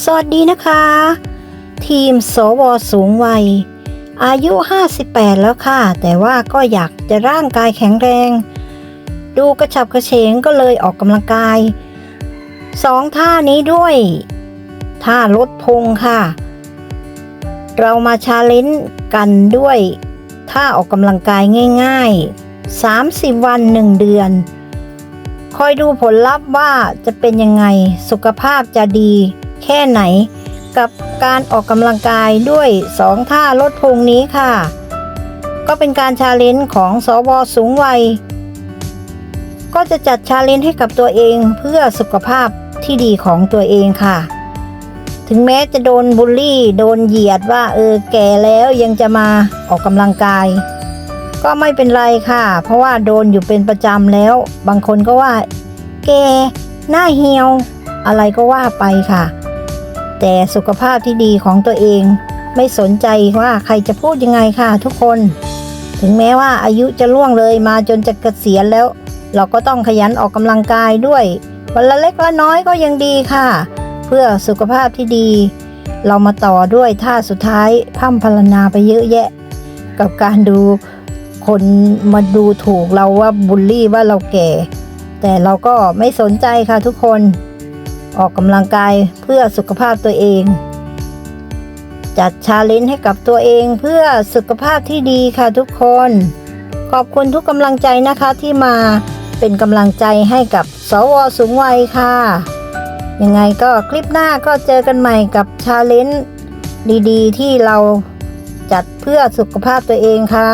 สวัสดีนะคะ ทีมสวสูงวัย อายุ 58 แล้วค่ะ แต่ว่าก็อยากจะร่างกายแข็งแรง ดูกระฉับกระเฉงก็เลยออกกำลังกายสองท่านี้ด้วยท่าลดพุงค่ะ เรามาชาเลนจ์กันด้วยท่าออกกำลังกายง่าย ๆ 30 วัน 1 เดือน คอยดูผลลัพธ์ว่าจะเป็นยังไงสุขภาพจะดี แค่ไหน กับการออกกำลังกายด้วย 2 ท่าลดพุงนี้ค่ะ ก็เป็นการชาเลนจ์ของสวสูงวัย ก็จะจัดชาเลนจ์ให้กับตัวเองเพื่อสุขภาพที่ดีของตัวเองค่ะ ถึงแม้จะโดนบูลลี่ โดนเหยียดว่าเออแก่แล้วยังจะมาออกกำลังกายก็ไม่เป็นไรค่ะ เพราะว่าโดนอยู่เป็นประจำแล้ว บางคนก็ว่า แก หน้าเหี่ยว อะไรก็ว่าไปค่ะ แต่สุขภาพที่ดีของตัวเอง ไม่สนใจว่าใครจะพูดยังไงค่ะทุกคน ถึงแม้ว่าอายุจะล่วงเลยมาจนจะเกษียณแล้ว เราก็ต้องขยันออกกำลังกายด้วย วันละเล็กละน้อยก็ยังดีค่ะ เพื่อสุขภาพที่ดี เรามาต่อด้วยท่าสุดท้ายพร่ำพรรณนาไปเยอะแยะ กับการดูคนมาดูถูกเราว่าบูลลี่ว่าเราแก่ แต่เราก็ไม่สนใจค่ะทุกคน ออกกำลังกายเพื่อสุขภาพตัวเอง จัดชาเลนจ์ให้กับตัวเองเพื่อสุขภาพที่ดีค่ะทุกคน ขอบคุณทุกกำลังใจนะคะที่มาเป็นกำลังใจให้กับสวสูงวัยค่ะ ยังไงก็คลิปหน้าก็เจอกันใหม่กับชาเลนจ์ดีๆ ที่เราจัดเพื่อสุขภาพตัวเองค่ะ